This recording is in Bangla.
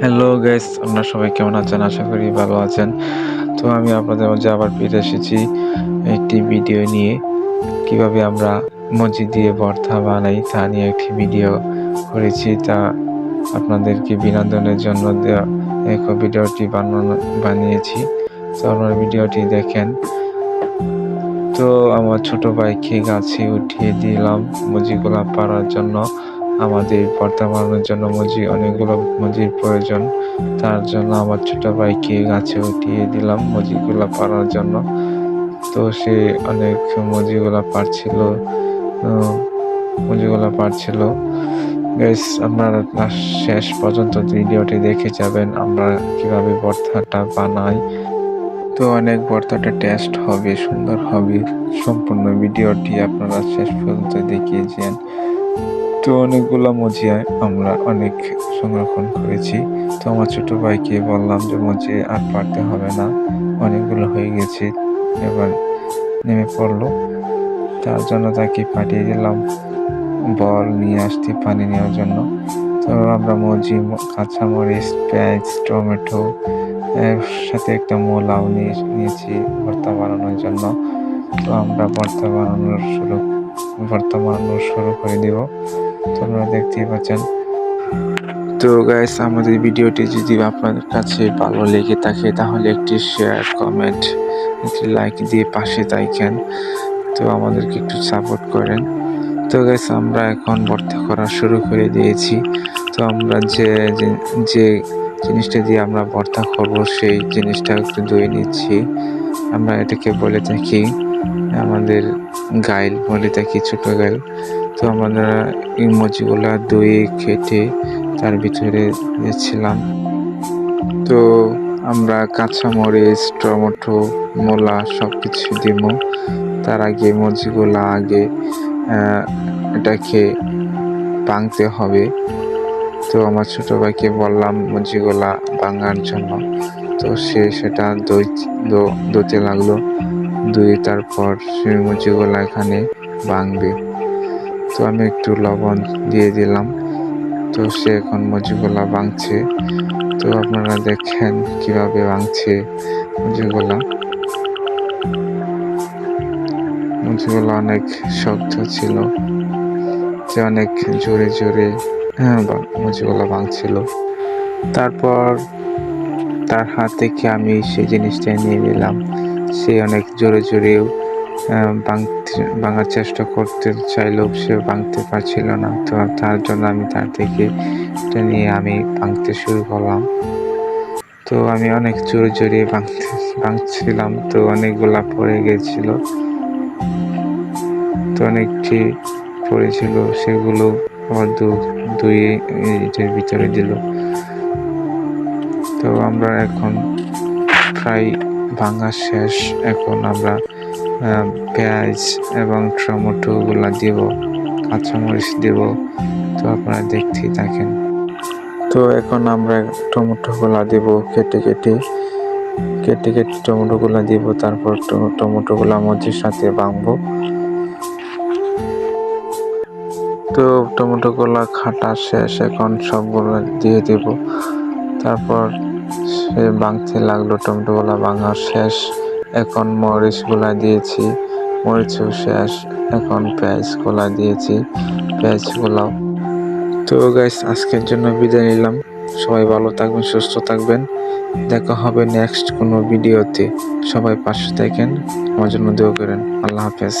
হ্যালো গাইস আপনারা সবাই কেমন আছেন? আশা করি ভালো আছেন। তো আমি আপনাদের মাঝে আবার ফিরে এসেছি একটি ভিডিও নিয়ে। কীভাবে আমরা মজি দিয়ে ভর্তা বানাই তা নিয়ে একটি ভিডিও করেছি। তা আপনাদেরকে বিনোদনের জন্য দেওয়া এক ভিডিওটি বানানো, বানিয়েছি। তো আপনারা ভিডিওটি দেখেন। তো আমার ছোট ভাইকে গাছে উঠিয়ে দিলাম মজিগুলা পাড়ার জন্য। আমাদের ভর্তা বানানোর জন্য মজি অনেকগুলো মজির প্রয়োজন। তার জন্য আমার ছোট ভাইকে গাছে উঠিয়ে দিলাম মজিগুলা পাড়ার জন্য। তো সে অনেক মজিগুলা পারছিল মজিগুলা পারছিল গাইস আপনারা শেষ পর্যন্ত ভিডিওটি দেখে যাবেন আমরা কীভাবে ভর্তাটা বানাই। তো অনেক ভর্তাটা টেস্ট হবে, সুন্দর হবে। সম্পূর্ণ ভিডিওটি আপনারা শেষ পর্যন্ত দেখিয়ে যান। তো অনেকগুলো মজিয়ায় আমরা অনেক সংরক্ষণ করেছি। তো আমার ছোট ভাইকে বললাম যে মজি আর পারতে হবে না। অনেকগুলো হয়ে গেছে। এবার নেমে পড়ল। তার জন্য তাকে পাঠিয়ে দিলাম। বল নিয়ে আসতে পানি নেওয়ার জন্য। তো আমরা মজি কাঁচামরিচ পেঁয়াজ, টমেটো সাথে একটা মোলাও নিয়ে নিয়েছি ভর্তা বানানোর জন্য। তো আমরা ভর্তা বানানোর শুরু ভর্তা বানানো শুরু করে দেব। তোমরা দেখতেই পাচ্ছেন। তো গাইস আমাদের ভিডিওটি যদি আপনাদের কাছে ভালো লেগে থাকে, তাহলে একটি শেয়ার কমেন্ট একটি লাইক দিয়ে পাশে থাকেন। তো আমাদেরকে একটু সাপোর্ট করেন। তো গাইস আমরা এখন ভর্তা করা শুরু করে দিয়েছি। তো আমরা যে যে জিনিসটা দিয়ে আমরা ভর্তা করব সেই জিনিসটা একটু ধুয়ে নিচ্ছি। আমরা এটাকে বলে থাকি আমাদের গাইল বলে থাকি ছোটো গাইল। তো আমরা ইমোজিগুলা ধুয়ে কেটে তার ভিতরে দিয়েছিলাম তো আমরা কাঁচামরিচ, টমেটো, মোলা সব কিছু দিব। তার আগে মজিগুলা আগে এটাকে ভাঙতে হবে। তো আমার ছোট ভাইকে বললাম মজিগুলা ভাঙার জন্য। তো সে সেটা দই দোতে লাগল। দুই তারপর সে মুচিগুলো এখানে ভাঙবে। তো আমি একটু লবণ দিয়ে দিলাম। তো সে এখন মুচিগুলা ভাঙছে। তো আপনারা দেখেন কীভাবে ভাঙছে মুচিগুলা মুচিগুলো অনেক শক্ত ছিল। যে অনেক জোরে জোরে হ্যাঁ মুচিগুলা ভাঙছিল। তারপর তার হাত থেকে আমি সেই জিনিসটা নিয়ে নিলাম। সে অনেক জোরে জোরেও ভাঙার চেষ্টা করতে চাইলেও সে ভাঙতে পারছিল না। তো তার জন্য আমি তার থেকে এটা নিয়ে আমি ভাঙতে শুরু করলাম। তো আমি অনেক জোরে জোরে ভাঙতে, ভাঙছিলাম। তো অনেকগুলা পড়ে গেছিল। তো অনেকটি পড়েছিল সেগুলো আবার দুই এটার ভিতরে দিল। তো আমরা এখন প্রায় ভাঙা শেষ। এখন আমরা পেঁয়াজ এবং টমেটোগুলা দিব, কাঁচামরিচ দেব। তো আপনারা দেখতেই থাকেন। তো এখন আমরা টমেটোগুলা দেব কেটে কেটে। কেটে কেটে টমেটোগুলা দিব, তারপর টমেটোগুলা মধ্যের সাথে ভাঙবো। তো টমেটোগুলা খাটা শেষ, এখন সবগুলো দিয়ে দেব। তারপর সে ভাঙতে লাগল, টমেটোগুলা ভাঙা শেষ। এখন মরিচগুলা দিয়েছি। মরিচ শেষ এখন পেঁয়াজ পেঁয়াজগুলা দিয়েছি। পেঁয়াজ পেঁয়াজগুলাও তো গাইস আজকের জন্য বিদায় নিলাম। সবাই ভালো থাকবেন, সুস্থ থাকবেন। দেখা হবে নেক্সট কোনো ভিডিওতে সবাই পাশে থাকেন। আমার জন্য দেওয়া করেন। আল্লাহ হাফেজ।